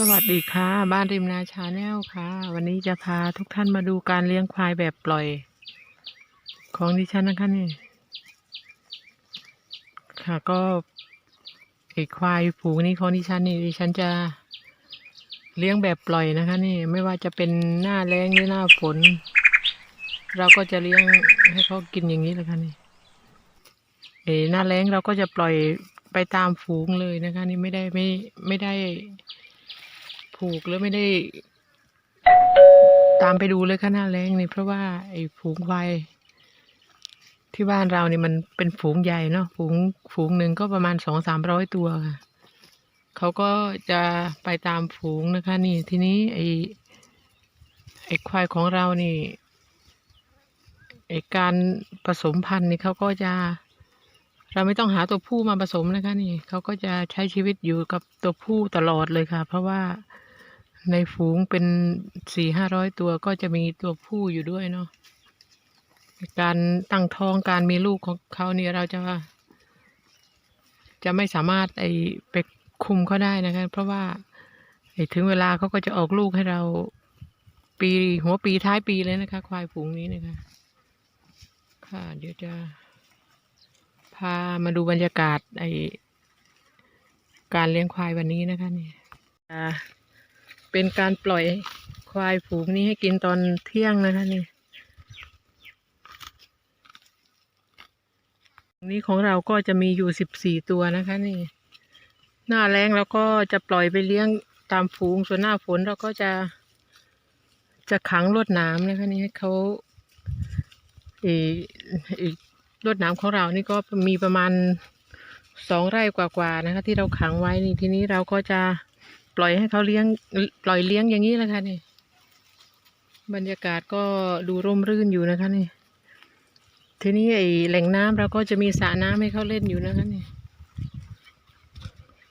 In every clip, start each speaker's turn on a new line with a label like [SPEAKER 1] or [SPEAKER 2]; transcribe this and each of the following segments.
[SPEAKER 1] สวัสดีค่ะ บ้านริมนาชาแนลค่ะ วันนี้จะพาทุกท่านมาดูการเลี้ยงควายแบบปล่อย ของดิฉันนะคะนี่ ค่ะก็ไอควายฝูงนี้ของดิฉันนี่ดิฉันจะเลี้ยงแบบปล่อยนะคะ นี่ไม่ว่าจะเป็นหน้าแล้งหรือหน้าฝน เราก็จะเลี้ยงให้เขากินอย่างนี้เลยค่ะนี่เอหน้าแล้งเราก็จะปล่อยไปตามฝูงเลยนะคะ นี่ไม่ได้ไม่ไม่ได้ ผูกแล้วไม่ได้ ตามไปดูเลยค่ะหน้าแรงนี่เพราะว่า ไอ้ฝูงควายที่บ้านเรานี่มันเป็นฝูงใหญ่เนาะฝูงฝูงหนึ่งก็ประมาณสองสามร้อยตัวค่ะเขาก็จะไปตามฝูงนะคะ นี่ ทีนี้ไอ้ไอ้ควายของเรานี่ไอ้การผสมพันธุ์นี่เขาก็จะ เราไม่ต้องหาตัวผู้มาผสมนะคะ นี่เขาก็จะใช้ชีวิตอยู่กับตัวผู้ตลอดเลยค่ะ เพราะว่า ในฝูงเป็นสี่ห้าร้อยตัวก็จะมีตัวผู้อยู่ด้วยเนาะการตั้งท้องการมีลูกของเขาเนี่ยเราจะ จะไม่สามารถไอไปคุมเขาได้นะคะเพราะว่าไอถึงเวลาเขาก็จะออกลูกให้เราปีหัวปีท้ายปีเลยนะคะ ควายฝูงนี้นะคะ ค่ะ เดี๋ยวจะพามาดูบรรยากาศไอการเลี้ยงควายวันนี้นะคะนี่อ่า เป็นการปล่อยควายฝูงนี้ให้กินตอนเที่ยงนะคะนี่ตรงนี้ของเราก็จะมีอยู่สิบสี่ตัวนะคะ นี่ หน้าแรงเราก็จะปล่อยไปเลี้ยงตามฝูงส่วนหน้าฝนเราก็จะ จะขังลวดน้ำนะคะนี่ให้เขาเออเอ่อลวดน้ำของเรานี่ก็มีประมาณสองไร่กว่าๆนะคะ ที่เราขังไว้นี่ทีนี้เราก็จะ ปล่อยให้เขาเลี้ยง ปล่อยเลี้ยงอย่างนี้แหละค่ะนี่ บรรยากาศก็ดูร่มรื่นอยู่นะคะนี่ ทีนี้ไอแหล่งน้ำเราก็จะมีสระน้ำให้เขาเล่นอยู่นะคะนี่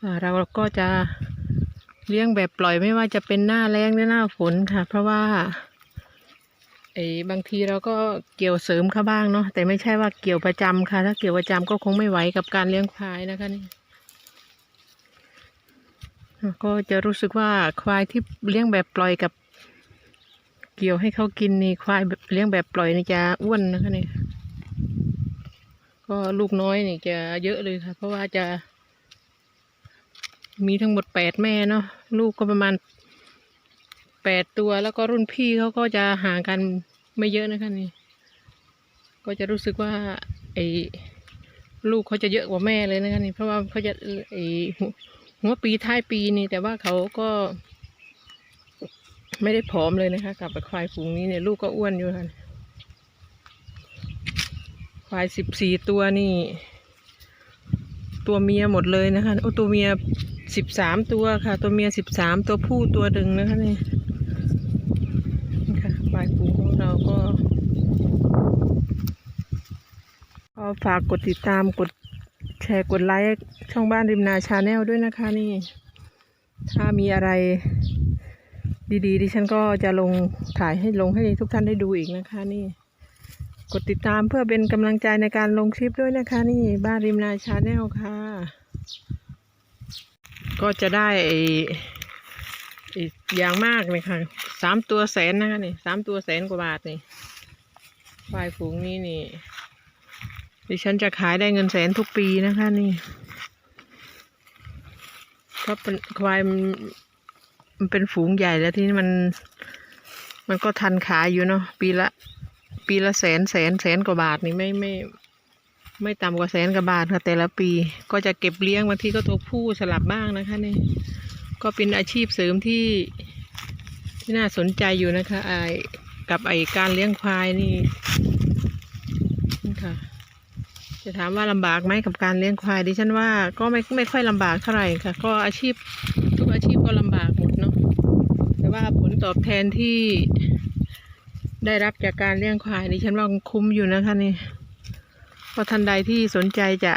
[SPEAKER 1] อ่าเราก็จะเลี้ยงแบบปล่อยไม่ว่าจะเป็นหน้าแล้งหรือหน้าฝนค่ะ เพราะว่าไอ้บางทีเราก็เกี่ยวเสริมเขาบ้างเนาะแต่ไม่ใช่ว่าเกี่ยวประจำค่ะ ถ้าเกี่ยวประจำก็คงไม่ไหวกับการเลี้ยงควายนะคะนี่ ก็จะรู้สึกว่าควายที่เลี้ยงแบบปล่อยกับ เกี่ยวให้เขากินนี่ควายเลี้ยงแบบปล่อยนี่จะอ้วนนะคะนี่ก็ลูกน้อยนี่จะเยอะเลยค่ะ เพราะว่าจะ มีทั้งหมดแปดแม่เนาะลูกก็ประมาณแปดตัวแล้วก็รุ่นพี่เขาก็จะห่างกันไม่เยอะนะคะนี่ ก็จะรู้สึกว่าไอ้ลูกเขาจะเยอะกว่าแม่เลยนะคะนี่เพราะว่าเขาจะไอ้ หัวปีท้ายปีนี่แต่ว่าเขาก็ไม่ได้ผอมเลยนะคะ กับควายฝูงนี้เนี่ยลูกก็อ้วนอยู่ค่ะควายสิบสี่ตัวนี่ ตัวเมียหมดเลยนะคะโอ้ตัวเมียสิบสามตัวค่ะ ตัวเมียสิบสามตัวผู้ตัวดึงนะคะนี่นี่ค่ะควายฝูงของเราก็ ก็ฝากกดติดตามกด แชร์กดไลค์ช่องบ้านริมนาชาแนลด้วยนะคะนี่ ถ้ามีอะไร ดีๆดิฉันก็จะลงถ่ายให้ลงให้ทุกท่านได้ดูอีกนะคะนี่ กดติดตามเพื่อเป็นกำลังใจในการลงคลิปด้วยนะคะ นี่บ้านริมนาชาแนลค่ะ ก็จะได้อีกอย่างมากเลยค่ะสามตัวแสนนะคะนี่สามตัวแสนกว่าบาทนี่ควายฝูงนี้นี่ ดิฉันจะขายได้เงินแสนทุกปีนะคะนี่เพราะเป็นควายมันมันเป็นฝูงใหญ่แล้วที่นี่มัน มันก็ทันขายอยู่เนาะปีละ ปีละแสนแสนแสนกว่าบาทนี่ไม่ไม่ ไม่ต่ำกว่าแสนกว่าบาทค่ะแต่ละปี ก็จะเก็บเลี้ยงบางทีก็ตัวผู้สลับบ้างนะคะนี่ก็เป็นอาชีพเสริมที่ที่น่าสนใจอยู่นะคะไอกับไอการเลี้ยงควายนี่นี่ค่ะ จะถามว่าลำบากไหมกับการเลี้ยงควายดิฉันว่าก็ไม่ไม่ค่อยลำบากเท่าไหร่ค่ะ ก็อาชีพทุกอาชีพก็ลำบากหมดเนาะแต่ว่าผลตอบแทนที่ได้รับจากการเลี้ยงควายดิฉันว่าคุ้มอยู่นะคะนี่เพราะทันใดที่สนใจจะ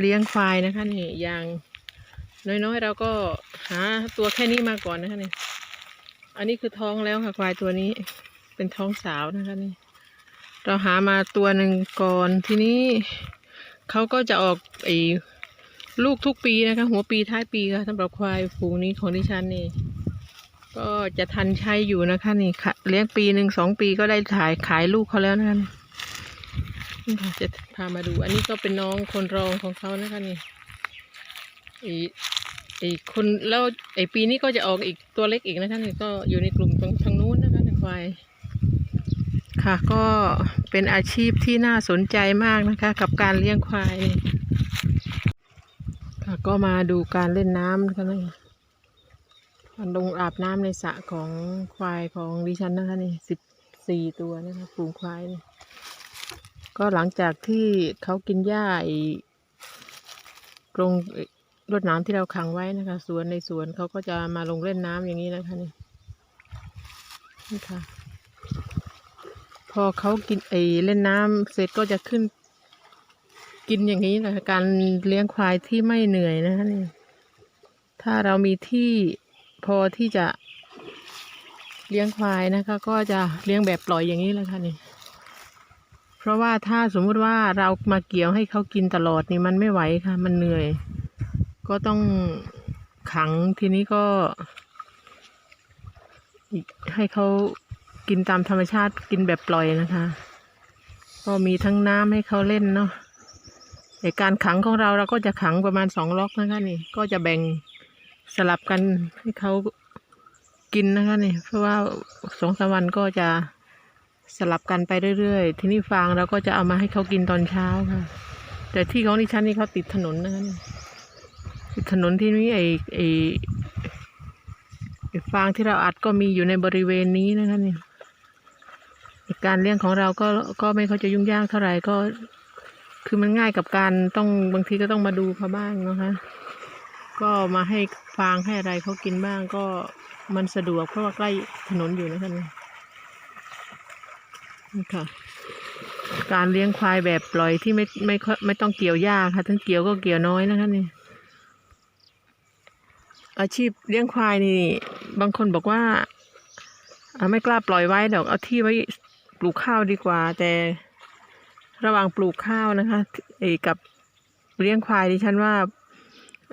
[SPEAKER 1] เลี้ยงควายนะคะนี่อย่างน้อยๆ เราก็หาตัวแค่นี้มาก่อนนะคะนี่อันนี้คือท้องแล้วค่ะควายตัวนี้ เป็นท้องสาวนะคะนี่เราหามาตัวหนึ่งก่อนทีนี้ เขาก็จะออกไอ้ลูกทุกปีนะคะ หัวปีท้ายปีค่ะสำหรับควายฝูงนี้ของดิฉันนี่ ก็จะทันใช้อยู่นะคะนี่ค่ะเลี้ยงปีหนึ่งสองปีก็ได้ขายขายลูกเขาแล้วนะคะนี่ค่ะจะพามาดู อันนี้ก็เป็นน้องคนรองของเขานะคะนี่ไอีอีกคนแล้วไอ้ปีนี้ก็จะออกอีกตัวเล็กอีกนะคะนี่ก็อยู่ในกลุ่มตรงทางนู้นนะคะในควาย ค่ะก็เป็นอาชีพที่น่าสนใจมากนะคะ กับการเลี้ยงควายค่ะก็มาดูการเล่นน้ำนะคะนี่ลงอาบน้ำในสระของควายของดิฉันนะคะนี่สิบสี่ตัวนะคะฝูงควายนี่ก็หลังจากที่เขากินหญ้าอ้กรงรดน้ำที่เราขังไว้นะคะ สวนในสวนเขาก็จะมาลงเล่นน้ำอย่างนี้นะคะนี่นี่ค่ะ พอเขากินไอเล่นน้ำเสร็จก็จะขึ้น กินอย่างนี้นะคะการเลี้ยงควายที่ไม่เหนื่อยนะคะนี่ถ้าเรามีที่พอที่จะเลี้ยงควายนะคะ ก็จะเลี้ยงแบบปล่อยอย่างนี้แหละค่ะนี่ เพราะว่าถ้าสมมุติว่าเรามาเกี่ยวให้เขากินตลอดนี่มันไม่ไหวค่ะ มันเหนื่อย ก็ต้องขังทีนี้ก็ ให้เขา กินตามธรรมชาติกินแบบปล่อยนะคะ ก็มีทั้งน้ำให้เขาเล่นเนาะในการขังของเราเราก็จะขังประมาณสองล็อกนะคะนี่ ก็จะแบ่งสลับกันให้เขากินนะคะนี่ เพราะว่าสองสามวันก็จะสลับกันไปเรื่อยๆ ทีนี้ฟางเราก็จะเอามาให้เขากินตอนเช้าค่ะ แต่ที่ของดิฉันนี่เขาติดถนนนะคะนี่ติดถนนที่นี้ไอ้ไอไอฟางที่เราอัดก็มีอยู่ในบริเวณนี้นะคะนี่ การเลี้ยงของเราก็ก็ไม่เขาจะยุ่งยากเท่าไหร่ก็ คือมันง่ายกับการต้องบางทีก็ต้องมาดูเขาบ้างนะคะ ก็มาให้ฟางให้อะไรเขากินบ้างก็มันสะดวกเพราะว่าใกล้ถนนอยู่นะคะนี่นี่ค่ะการเลี้ยงควายแบบปล่อยที่ไม่ไม่ไม่ต้องเกี่ยวหญ้าค่ะทั้งเกี่ยวก็เกี่ยวน้อยนะคะนี่อาชีพเลี้ยงควายนี่ บางคนบอกว่าไม่กล้าปล่อยไว้เดอกเอาที่ไว้ ลูกข้าวดีกว่า แต่ระหว่างปลูกข้าวนะคะไอ้กับเลี้ยงควายดิฉันว่า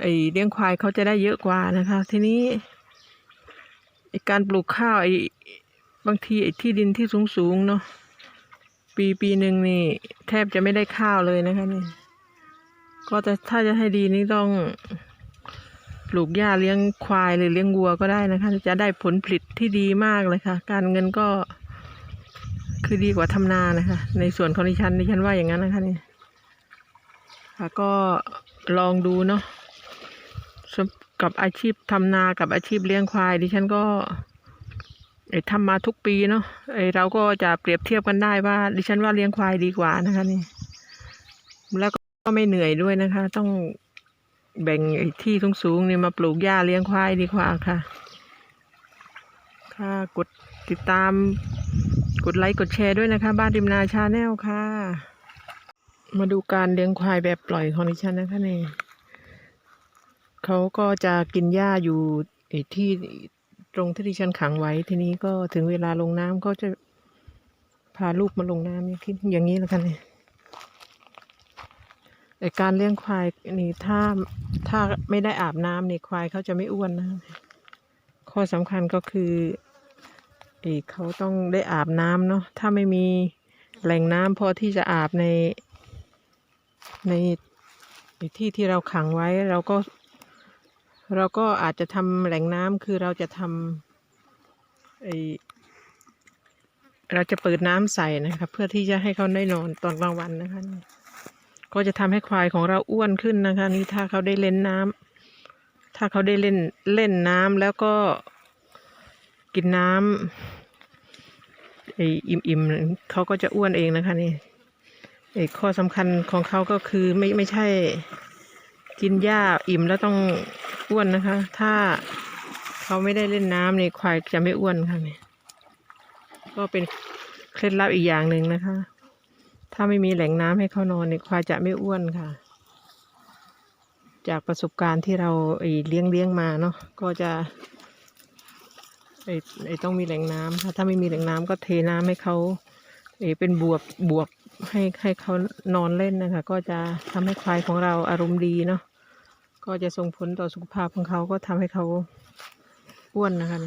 [SPEAKER 1] ไอ้เลี้ยงควายเขาจะได้เยอะกว่านะคะ ทีนี้ไอ้การปลูกข้าวไอ้บางทีไอ้ที่ดินที่สูงสูงๆเนาะปีปีหนึ่งนี่ แทบจะไม่ได้ข้าวเลยนะคะนี่ ก็จะถ้าจะให้ดีนี่ต้องปลูกหญ้าเลี้ยงควายหรือเลี้ยงวัวก็ได้นะคะ จะได้ผลผลิตที่ดีมากเลยค่ะ การเงินก็ คือดีกว่าทำนานะคะ ในส่วนของดิฉันดิฉันว่าอย่างนั้นนะคะนี่ค่ะก็ลองดูเนาะสำกับอาชีพทำนากับอาชีพเลี้ยงควาย ดิฉันก็ไอ้ทำมาทุกปีเนาะไอ้เราก็จะเปรียบเทียบกันได้ว่า ดิฉันว่าเลี้ยงควายดีกว่านะคะนี่ แล้วก็ไม่เหนื่อยด้วยนะคะ ต้องแบ่งไอที่สูงๆนี่มาปลูกหญ้าเลี้ยงควายดีกว่าค่ะ ค่ะกดติดตาม ดไลค์กดแชร์ด้วยนะคะ บ้านริมนาชาแนลค่ะ มาดูการเลี้ยงควายแบบปล่อยของดิฉันนะคะเนี่เขาก็จะกินหญ้าอยู่ที่ตรงที่ดิฉันขังไว้ ทีนี้ก็ถึงเวลาลงน้ำก็จะพาลูกมาลงน้ำอย่างที่อย่างนี้แล้วกันนี่แต่การเลี้ยงควายนี่ถ้าถ้าไม่ได้อาบน้ำนี่ควายเขาจะไม่อ้วนนะข้อสำคัญก็คือ เอเขาต้องได้อาบน้ำเนาะถ้าไม่มีแหล่งน้ำพอที่จะอาบใน ในที่ที่เราขังไว้ เราก็ เราก็อาจจะทำแหล่งน้ำคือเราจะทำไอเราจะเปิดน้ำใส่นะคะเพื่อที่จะให้เขาได้นอนตอนกลางวันนะคะก็จะทำให้ควายของเราอ้วนขึ้นนะคะ นี่ถ้าเขาได้เล่นน้ำถ้าเขาได้เล่นเล่นน้ำแล้วก็ กินน้ำไออิ่มๆเขาก็จะอ้วนเองนะคะนี่ไอข้อสำคัญของเขาก็คือไม่ไม่ใช่ กินหญ้าอิ่มแล้วต้องอ้วนนะคะ ถ้าเขาไม่ได้เล่นน้ำในควายจะไม่อ้วนค่ะนี่ก็เป็นเคล็ดลับอีกอย่างหนึ่งนะคะ ถ้าไม่มีแหล่งน้ำให้เขานอนเนี่ยควายจะไม่อ้วนค่ะ จากประสบการณ์ที่เราเลี้ยงเลี้ยงมาเนาะก็จะ ไอ้ไอ้ต้องมีแหล่งน้ำค่ะถ้าไม่มีแหล่งน้ำก็เทน้ำให้เขาไอ้เป็นบวบบวบให้ให้เขานอนเล่นนะคะ ก็จะทำให้ควายของเราอารมณ์ดีเนาะก็จะส่งผลต่อสุขภาพของเขาก็ทำให้เขาอ้วนนะคะ